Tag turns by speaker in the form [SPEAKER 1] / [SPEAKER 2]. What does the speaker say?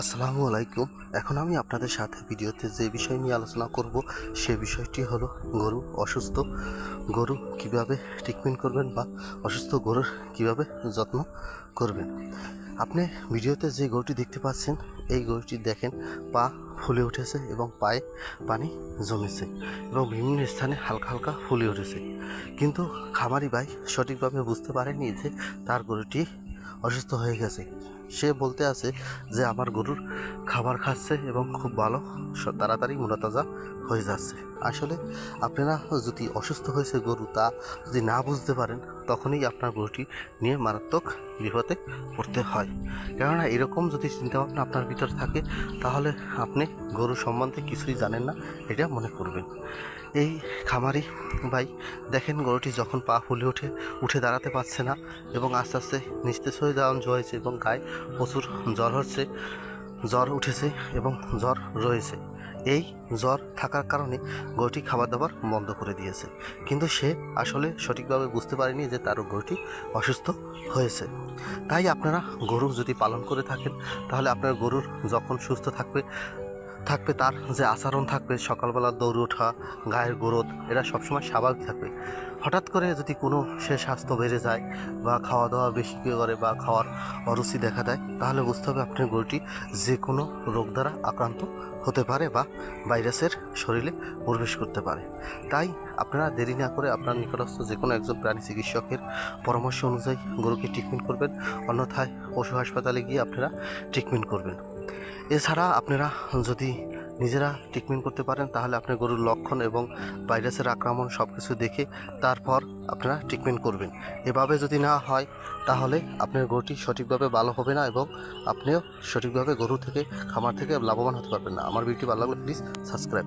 [SPEAKER 1] আসসালামু আলাইকুম। এখন আমি আপনাদের সাথে ভিডিওতে যে বিষয় নিয়ে আলোচনা করব, সে বিষয়টি হলো গরু অসুস্থ। গরু কীভাবে ট্রিটমেন্ট করবেন বা অসুস্থ গরুর কীভাবে যত্ন করবেন? আপনি ভিডিওতে যে গরুটি দেখতে পাচ্ছেন, এই গরুটি দেখেন, পা ফুলে উঠেছে এবং পায়ে পানি জমেছে এবং বিভিন্ন স্থানে হালকা হালকা ফুলে উঠেছে। কিন্তু খামারি ভাই সঠিকভাবে বুঝতে পারেনি যে তার গরুটি অসুস্থ হয়ে গেছে। সে বলতে আছে যে আমার গরুর খাবার খাচ্ছে এবং খুব ভালো তাড়াতাড়ি মোটাতাজা হয়ে যাচ্ছে। আসলে আপনারা যদি অসুস্থ হয়েছে গরু তা যদি না বুঝতে পারেন, তখনই আপনার গরুটি নিয়ে মারাত্মক বিপদে পড়তে হয়। কেননা এরকম যদি চিন্তাভাবনা আপনার ভিতর থাকে, তাহলে আপনি গরু সম্বন্ধে কিছুই জানেন না, এটা মনে করবেন। এই খামারি ভাই, দেখেন গরুটি যখন পা ফুলে ওঠে, উঠে দাঁড়াতে পারছে না এবং আস্তে আস্তে নিস্তেজ হয়ে যাওয়া হয়েছে এবং গায়ে প্রচুর জ্বর হচ্ছে। জ্বর উঠেছে এবং জ্বর রয়েছে। এই জ্বর থাকার কারণে গরুটি খাবার দাবার বন্ধ করে দিয়েছে। কিন্তু সে আসলে সঠিকভাবে বুঝতে পারেনি যে তার গরুটি অসুস্থ হয়েছে। তাই আপনারা গরু যদি পালন করে থাকেন, তাহলে আপনার গরুর যখন সুস্থ থাকবে থাকবে তার যে আচরণ থাকবে, সকালবেলা দৌড়ে ওঠা, গায়ের গ্রোথ এরা সবসময় স্বাভাবিক থাকবে। হঠাৎ করে যদি কোনো সে স্বাস্থ্য বেড়ে যায় বা খাওয়া দাওয়া বেশি করে বা খাওয়ার অরুচি দেখা দেয়, তাহলে বুঝতে হবে আপনার গরুটি যে কোনো রোগ দ্বারা আক্রান্ত হতে পারে বা ভাইরাসের শরীরে প্রবেশ করতে পারে। তাই আপনারা দেরি না করে আপনার নিকটস্থ যে কোনো একজন প্রাণী চিকিৎসকের পরামর্শ অনুযায়ী গরুকে ট্রিটমেন্ট করবেন। অন্যথায় পশু হাসপাতালে গিয়ে আপনারা ট্রিটমেন্ট করবেন। এছাড়া আপনারা যদি নিজেরা ট্রিটমেন্ট করতে পারেন, তাহলে আপনার গরুর লক্ষণ এবং ভাইরাসের আক্রমণ সব কিছু দেখে তারপর আপনারা ট্রিটমেন্ট করবেন। এভাবে যদি না হয়, তাহলে আপনার গরুটি সঠিকভাবে ভালো হবে না এবং আপনিও সঠিকভাবে গরু থেকে, খামার থেকে লাভবান হতে পারবেন না। আমার ভিডিওটি ভালো লাগলে প্লিজ সাবস্ক্রাইব